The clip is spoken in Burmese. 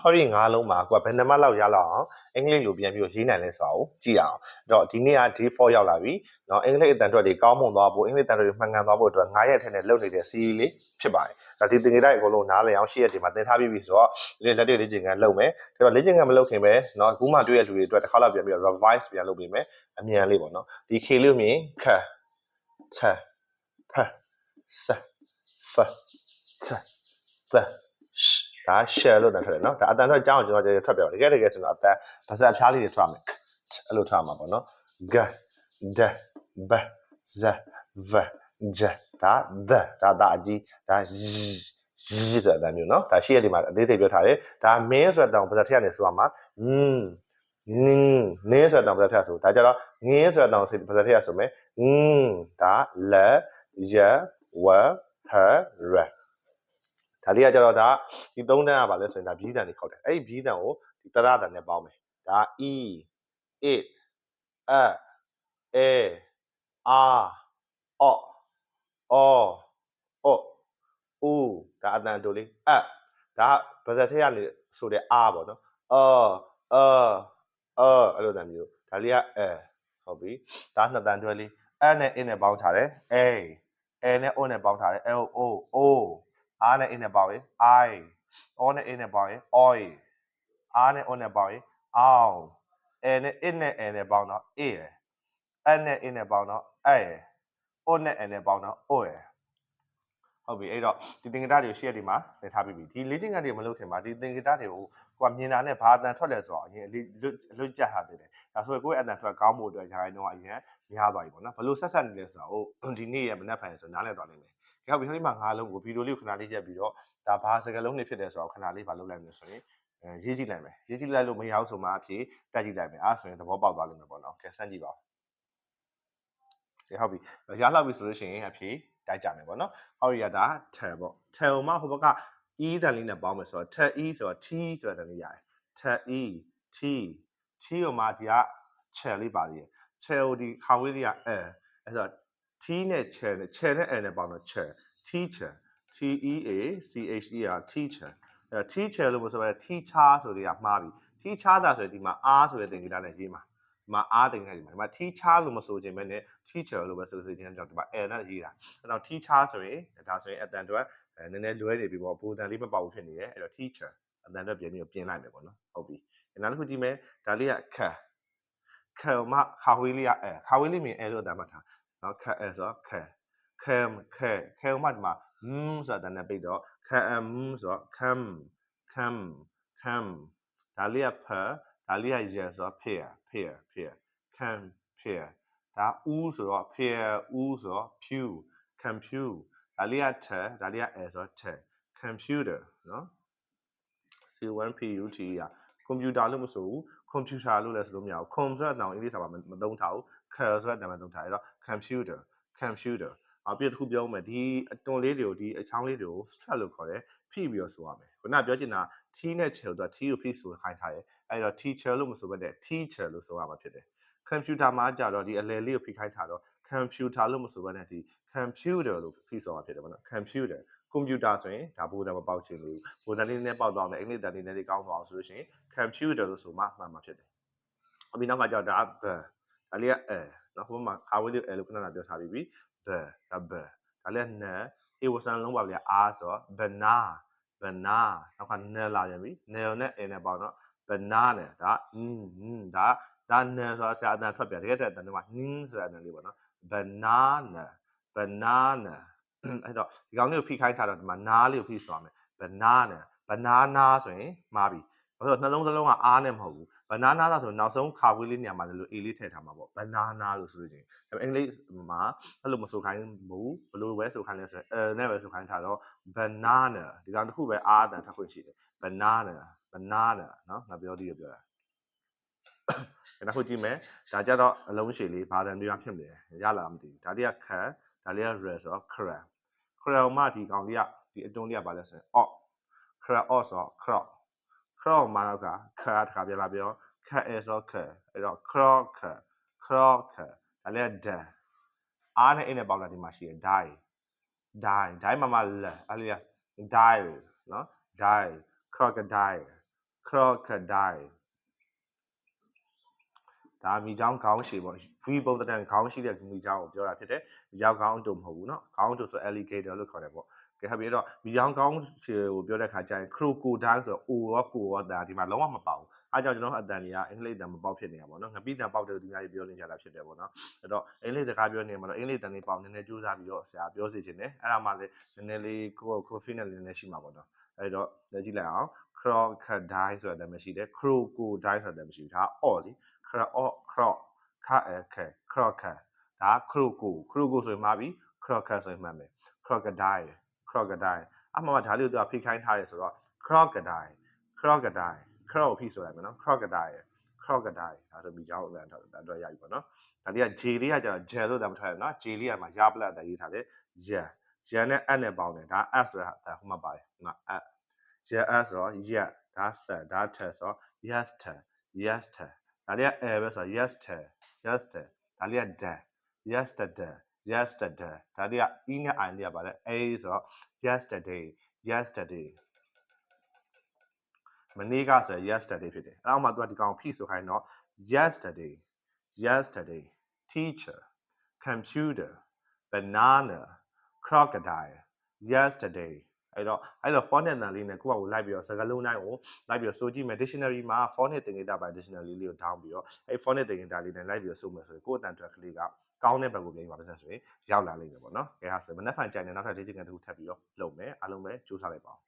ဟောဒီငါးလုံးမှာကိုကဘယ်နှမလောက်ရလောက်အောင်အင်္ဂလိပ်လိုပြန်ပြီးတော့ရေးနိုင်လဲဆိုတာကိုကြည့်အောင်အဲ့တော့ဒီနေ့က D4 ရောက်လာပြီเนาะအင်္ဂလိပ်အတန်အတွက်တွေကောင်းမွန်သွားဖို့အင်္ဂလိပ်အတန်အတွက်တွေမှန်ကန်သွားဖို့အတွက်9ရက်ထက်နဲ့လုပ်နေတဲ့ series လေးဖြစ်ပါတယ်ဒါဒီတင်ကြတဲ့အကုန်လုံးနားလည်အောင်ရှေ့ရက်ဒီမှာသင်ထားပြီးပြီဆိုတော့ဒီလက်တွေ့လေ့ကျင့်ခန်းလုပ်မယ်ဒါတော့လေ့ကျင့်ခန်းမလုပ်ခင်ပဲเนาะအခုမှတွေ့ရတဲ့လူတွေအတွက်တစ်ခါလောက်ပြန်ပြီးတော့ revise ပြန်လုပ်ပေးမယ်အမြန်လေးပေါ့เนาะဒီ K လို့မြင်ခချဖစဖချသရှ ဒါ share လို့တန်ထွက်တယ်နော်ဒါအတန်ထွက်ကြောင်းကျွန်တော်ကျွန်တော်ထွက်ပြပါတကယ်တကယ်ဆိုတော့အတန်ဗဇက်ဖျားလေးတွေထွက်မယ်အဲ့လိုထွက်မှာပေါ့နော် g d b z v j ဒါ the ဒါဒါအကြီးဒါ z ဆိုတာအတန်မျိုးနော်ဒါရှိရဒီမှာအသေးသေးပြောထားတယ်ဒါမင်းဆိုတဲ့တောင်ဗဇက်ထက်ကနေဆိုရမှာ mm နင်းနင်းဆိုတဲ့တောင်ဗဇက်ထက်ဆိုဒါကြတော့ငင်းဆိုတဲ့တောင်ဗဇက်ထက်ဆိုမယ် mm ဒါလက်ရဝဟရ ဒါလေးကကြတော့ဒါဒီသုံးတန်းကပါလဲဆိုရင်ဒါဘီးတန်တွေခောက်တယ်အဲ့ဒီဘီးတန်ကိုဒီတရတန်နဲ့ပေါင်းမယ်ဒါ e it a a r o o o u ဒါအတန်တူလေးအဒါဗဇက်ထဲကနေဆိုတဲ့ r ပေါ့နော်အော်အော်အော်အဲ့လိုတန်မျိုးဒါလေးကအဲဟုတ်ပြီဒါနှစ်တန်တွဲလေးအနဲ့ in နဲ့ပေါင်းထားတယ် a a နဲ့ o နဲ့ပေါင်းထားတယ် l o o r နဲ့ in နဲ့ပေါင်းရင် i o နဲ့ in နဲ့ပေါင်းရင် oi r နဲ့ o နဲ့ပေါင်းရင် ow a နဲ့ it နဲ့ a နဲ့ပေါင်းတော့ a ရယ် a နဲ့ in နဲ့ပေါင်းတော့ a ရယ် o နဲ့ a နဲ့ပေါင်းတော့ o ရယ်ဟုတ်ပြီအဲ့တော့ဒီသင်္ကေတတွေကိုရှေ့ဒီမှာသင်ထားပြီးပြီဒီလေ့ကျင့်ခန်းတွေမလုပ်ခင်မှာဒီသင်္ကေတတွေကိုကိုကမြင်တာနဲ့ဘာအတန်ထွက်လဲဆိုတော့အရင်အလွတ်ကြက်ထားသေးတယ်ဒါဆိုရင်ကိုယ့်ရဲ့အတန်ထွက်ကောင်းဖို့အတွက်ယာရင်တော့အရင်များသွားပြီပေါ့နော်ဘလို့ဆက်ဆက်နေလဲဆိုတော့ဒီနေ့ရဲ့မနက်ဖြန်ဆိုနားလည်သွားနိုင်မယ် ဒီဟုတ်ပြီဒီမှာငါးလုံးကိုဗီဒီယိုလေးကိုခဏလေးရက်ပြီးတော့ဒါဘာစကားလုံးတွေဖြစ်တယ်ဆိုတော့ခဏလေးပါလုပ်လိုက်မယ်ဆိုရင်အဲရေးကြည့်လိုက်မယ်ရေးကြည့်လိုက်လို့မရဘူးဆိုမှအဖြစ်တက်ကြည့်လိုက်မယ်အားဆိုရင်သဘောပေါက်သွားလိမ့်မယ်ပေါ့နော်ကဲစမ်းကြည့်ပါဦးဒီဟုတ်ပြီရလောက်ပြီဆိုလို့ရှိရင်အဖြစ်တိုက်ကြမယ်ပေါ့နော်ဟောရီကဒါ tel ပေါ့ tel မှာဟိုဘက်က e တန်လေးနဲ့ပေါင်းမယ်ဆိုတော့ tel e ဆိုတော့ t ဆိုတဲ့တန်လေးရတယ် tel e t t ဟိုမှာဒီက chel လေးပါသေးတယ် chel ဒီခါဝေးလေးက l အဲ့ဆို t နဲ့ chel နဲ့ chel နဲ့ l နဲ့ပေါင်းတော့ chel teacher t e a c h e r teacher အဲ teacher လို့မဆိုဘဲ teacher ဆိုတွေကမှားပြီ teacher သာဆိုရင်ဒီမှာ r ဆိုတဲ့သင်္ကေတနဲ့ရေးမှာဒီမှာ r တင်ခဲ့ဒီမှာဒီမှာ teacher လို့မဆိုခြင်းပဲနဲ့ teacher လို့ပဲဆိုဆိုခြင်းကြောင့်ဒီမှာ l နဲ့ရေးတာအဲ့တော့ teacher ဆိုရင်ဒါဆိုရင်အတန်တော့အဲနည်းနည်းလွဲနေပြီပေါ့ဘူတန်လေးမပေါက်ဘူးဖြစ်နေတယ်အဲ့တော့ teacher အတန်တော့ပြင်ပြီးပြင်လိုက်မယ်ပေါ့နော်ဟုတ်ပြီနောက်တစ်ခုကြည့်မယ်ဒါလေးကခက်ခက်မခါဝေးလေးကအဲခါဝေးလေးမြင်အဲလို့အတန်မှတ်ထား နော်ခက်အဲဆိုတော့ခက်ခဲခဲခဲမတ်မှာ mm ဆိုတာနဲ့ပိတ်တော့ cam ဆိုတော့ cam cam cam ဒါလေးကဖဒါလေးကရဆိုတော့ peer peer peer cam peer ဒါဦးဆိုတော့ peer ဦးဆိုတော့ pew compute ဒါလေးက t ဒါလေးက l ဆိုတော့ t computer နော် c1put က computer လို့မဆိုဘူး computer လို့လည်းဆိုလို့မရဘူး com ဆိုတဲ့အတောင်အင်္ဂလိပ်စာမှာမသုံးထားဘူး cal ဆိုတဲ့အတောင်မှာသုံးထားတယ်အဲ့တော့ computer computer အပြည့်တစ်ခုပြောမယ်ဒီအတွန်လေးတွေကိုဒီအချောင်းလေးတွေကို strap လို့ခေါ်တယ်ဖိပြီးတော့ဆိုရမယ်ခုနပြောချင်တာ t နဲ့ chill တော့ t ကိုဖိဆိုခိုင်းထားတယ်အဲ့တော့ teacher လို့မဆိုဘဲနဲ့ teacher လို့ဆိုရမှာဖြစ်တယ် computer မှာကြတော့ဒီအလယ်လေးကိုဖိခိုင်းထားတော့ computer လို့မဆိုဘဲနဲ့ဒီ computer လို့ဖိဆိုရမှာဖြစ်တယ်ဗောနော် computer ကွန်ပျူတာဆိုရင်ဒါဘိုးတံမပေါက်ချင်လို့ဘိုးတံလေးနဲ့ပေါက်သွားတယ်အင်္ဂလိပ်တံလေးနဲ့ကောင်းသွားအောင်ဆိုလို့ရှိရင် computer လို့ဆိုမှမှန်မှာဖြစ်တယ်အပြီးနောက်ကကြောက်ဒါ b ဒါလေးကအဲနော်ဟိုမှာခါဝေးလေးအဲလို့ခဏခဏပြောထားပြီးပြီ b ဒါ b ဒါလည်းနအေဝဆန်လုံးပါဗျာအားဆိုတော့ banana banana နောက်ကနယ်လာပြန်ပြီနယ်နဲ့အဲနဲ့ပေါ့နော် banana ဒါอืมဒါဒါနယ်ဆိုတာဆရာအတန်ထွက်ပြတကယ်တည်းအတန်ကနင်းဆိုတာအတန်လေးပေါ့နော် banana banana အဲ့တော့ဒီကောင်လေးကိုဖိခိုင်းထားတော့ဒီမှာနားလေးကိုဖိဆိုရမယ် banana banana ဆိုရင်မှားပြီ ဘာဖြစ်လို့နှလုံးစလုံးကအားနဲ့မဟုတ်ဘူး banana လားဆိုတော့နောက်ဆုံးခါဝေးလေးနေရာမှာလည်းလို့ A လေးထည့်ထားမှာပေါ့ banana လို့ဆိုလို့ချင်းဒါပေမဲ့အင်္ဂလိပ်မှာအဲ့လိုမဆိုခိုင်းဘူးဘလို့ပဲဆိုခိုင်းလဲဆိုရင် L နဲ့ပဲဆိုခိုင်းထားတော့ banana ဒီကောင်တစ်ခုပဲအားအတန်ထပ်ခွင့်ရှိတယ် banana banana နော်ငါပြောသေးရပြောတာနောက်ခုကြည့်မယ်ဒါကြတော့အလုံးရှည်လေးဘာတန်မျိုးဖြစ်မလဲရလာမသိဘူးဒါတည်းကခံဒါလေးက re ဆိုတော့ cra cra မှာဒီကောင်လေးကဒီအတွန်းလေးကဘာလဲဆိုရင် off cra off ဆိုတော့ crop crop မှာတော့က cat တခါပြန်လာပြော cat အဲဆို cat အဲ့တော့ crop cat crop cat ဒါလေးက dan အားနဲ့အင်းနဲ့ပေါက်လာဒီမှာရှိရ die die die မှာမှာလဲအဲ့လေးက die နော် die crocodile crocodile ဒါမိချောင်းခေါင်းရှည်ပေါ့ V ပုံသဏ္ဍာန်ခေါင်းရှိတဲ့မိချောင်းကိုပြောတာဖြစ်တယ်မိချောင်းခေါင်းတုံမဟုတ်ဘူးเนาะခေါင်းတုံဆို alligator လို့ခေါ်တယ်ပေါ့ ကဲဟုတ်ပြီအဲ့တော့မိချောင်းခေါင်းရှည်ကိုပြောတဲ့ခါကျရင် crocodile ဆိုတော့ O ရော K ရောဒါဒီမှာလုံးဝမပေါဘူးအားကြောင့်ကျွန်တော်တို့အတန်တွေကအင်္ဂလိပ်တန်မပေါက်ဖြစ်နေတာပေါ့နော်ငပိတန်ပေါက်တဲ့သူများကြီးပြောနေကြတာဖြစ်တယ်ပေါ့နော်အဲ့တော့အင်္ဂလိပ်စကားပြောနေမှာတော့အင်္ဂလိပ်တန်လေးပေါက်နည်းနည်းကြိုးစားပြီးတော့ဆရာပြောစီခြင်းတယ်အဲ့ဒါမှလည်းနည်းနည်းလေးကိုကို feel နဲ့နည်းနည်းရှိမှာပေါ့နော်အဲ့တော့လက်ကြည့်လိုက်အောင် crocodile ဆိုတဲ့အတန်မရှိတယ် crocodile ဆိုတဲ့အတန်မရှိဘူးဒါအော်လी cro cro ခအဲခဲ crocodile ဒါ croco croco ဆိုရင်မှာပြီ crocodile ဆိုရင်မှတ်မယ် crocodile crocodile အမှန်မှဒါလေးကိုသူကဖိခိုင်းထားတယ်ဆိုတော့ crocodile crocodile crow ဖိဆိုလိုက်မယ်နော် crocodile crocodile ဒါဆိုမိချောင်းအလန်တော့ရပြီပေါ့နော်ဒါလေးက J လေးကကျတော့ gel လို့တမ်းမထားရဘူးနော် J လေးကမှရပလက်တရေးထားတယ် yen yen နဲ့ at နဲ့ပေါင်းတယ်ဒါ at ဆိုတာဒါဟိုမှာပါတယ်ဟိုမှာ at yen at ဆိုတော့ yet ဒါ set ဒါ test ဆိုတော့ yester yester ဒါလေးက a ပဲဆိုတော့ yester yester ဒါလေးက dan yesterday yesterday ဒါလေးက e နဲ့ i လေးကပါတယ် a ဆိုတော့ yesterday yesterday မနေ့ကဆိုရင် yesterday ဖြစ်တယ်အဲ့တော့မှသူကဒီကောင်ဖိဆိုခိုင်းတော့ yesterday yesterday teacher computer banana crocodile yesterday အဲ့တော့အဲ့တော့ font နဲ့လေးနဲ့ကိုယ့်ဘာကိုလိုက်ပြီးတော့စကားလုံးတိုင်းကိုလိုက်ပြီးတော့စိုးကြည့်မယ် dictionary မှာ font နဲ့သင်္ကေတပိုင်း dictionary လေးကို down ပြီးတော့အဲ့ font နဲ့သင်္ကေတလေးနဲ့လိုက်ပြီးတော့စိုးမယ်ဆိုရင်ကိုယ့်အတန်ထွက်ကလေးက ကောင်းတဲ့ဘက်ကိုပြန်ပါပါဆိုရင်ရောက်လာလိမ့်မယ်ပေါ့နော်။အဲဒါဆိုရင်မနက်ဖြန်ကြိုင်နေနောက်ထပ် digit တစ်ခုထပ်ပြီးတော့လုပ်မယ်အားလုံးပဲစူးစမ်းလိုက်ပါဦး